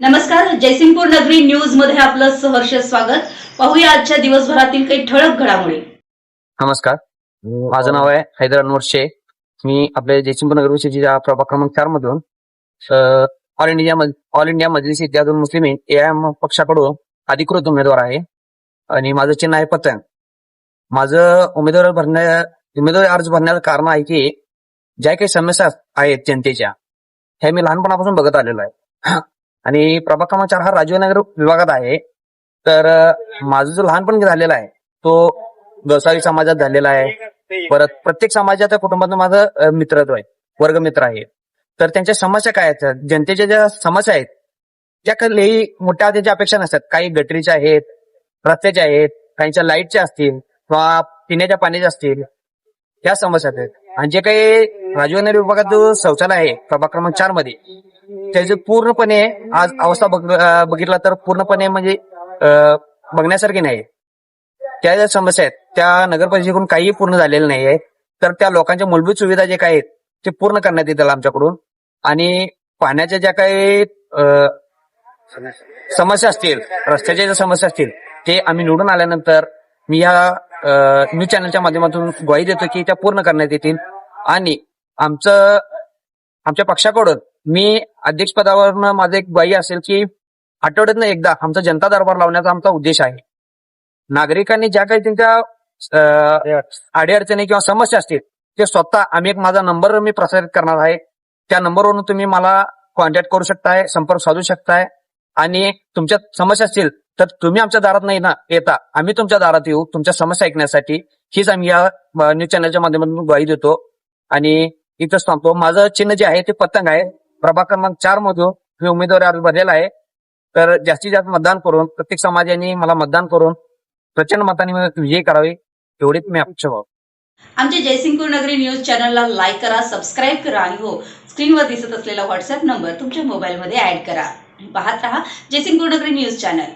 नमस्कार जयसिंगपूर नगरी न्यूजमध्ये आपलं सहर्ष स्वागत. पाहूया आजच्या दिवसभरातील काही ठळक घडामोडी. नमस्कार माझं नाव आहे हैदर अनवर शेख मी आपल्या जयसिंगपूर नगर परिषदेच्या प्रभाग क्रमांक चार मधून All India All India Majlis इत्यादून मुस्लिम एआयएम पक्षाकडून अधिकृत उमेदवार आहे. आणि माझं चिन्ह आहे पतन. माझं उमेदवार भरण्या उमेदवारी अर्ज भरण्याचं कारण आहे की ज्या काही समस्या आहेत जनतेच्या हे मी लहानपणापासून बघत आलेलो आहे. आणि प्रभाग क्रमांक चार हा राजीवनगर विभागात आहे. तर माझा माझं जो लहानपण झालेला आहे तो व्यवसायिक समाजात झालेला आहे. परत प्रत्येक समाजाच्या कुटुंबातून माझं मित्रत्व आहे वर्गमित्र आहे. तर त्यांच्या समस्या काय आहेत? जनतेच्या ज्या समस्या आहेत त्या काही मोठ्या त्यांच्या अपेक्षा नसतात. काही गटरीच्या आहेत रस्त्याच्या आहेत काहींच्या लाईटच्या असतील किंवा पिण्याच्या पाण्याच्या असतील या समस्या आहेत. आणि जे काही राजीवनगर विभागात जो शौचालय आहे प्रभाग क्रमांक चारमध्ये त्याचे पूर्णपणे आज अवस्था बघ- बघितला तर पूर्णपणे म्हणजे बघण्यासारखी नाही. त्या ज्या समस्या आहेत त्या नगर परिषदेकडून काहीही पूर्ण झालेलं नाही आहे तर त्या लोकांच्या मूलभूत सुविधा जे काही आहेत ते पूर्ण करण्यात येतील आमच्याकडून. आणि पाण्याच्या ज्या काही समस्या असतील रस्त्याच्या ज्या समस्या असतील ते आम्ही निवडून आल्यानंतर मी या न्यूज चॅनलच्या माध्यमातून ग्वाही देतो की त्या पूर्ण करण्यात येतील. आणि आमचं आमच्या पक्षाकडून मी अध्यक्षपदावरनं माझं एक बाई असेल की आठवड्यातनं एकदा आमचा जनता दरबार लावण्याचा आमचा उद्देश आहे. नागरिकांनी ज्या काही त्यांच्या अडीअडचणी किंवा समस्या असतील ते स्वतः आम्ही एक माझा नंबर मी प्रसारित करणार आहे. त्या नंबरवरून तुम्ही मला कॉन्टॅक्ट करू शकताय संपर्क साधू शकताय. आणि तुमच्या समस्या असतील तर तुम्ही आमच्या दारात नाही ना येता. आम्ही तुमच्या दारात येऊ तुमच्या समस्या ऐकण्यासाठी. हीच आम्ही या न्यूज चॅनलच्या माध्यमातून ग्वाही देतो. आणि इथंच थांबतो. माझं चिन्ह जे आहे ते पतंग आहे. प्रभाग क्रमांक चार मधून मी उमेदवारी अर्ज भरलेला आहे. तर जास्तीत जास्त मतदान करून प्रत्येक समाजाने मला मतदान करून प्रचंड मताने विजयी करावे एवढीच मी अपेक्षा भाव आमच्या जयसिंगपूर नगरी न्यूज चॅनलला लाईक करा सबस्क्राईब करा आणि हो स्क्रीनवर दिसत असलेला व्हॉट्सअप नंबर तुमच्या मोबाईलमध्ये ऍड करा. पाहत रहा जयसिंगपूर नगरी न्यूज चॅनल.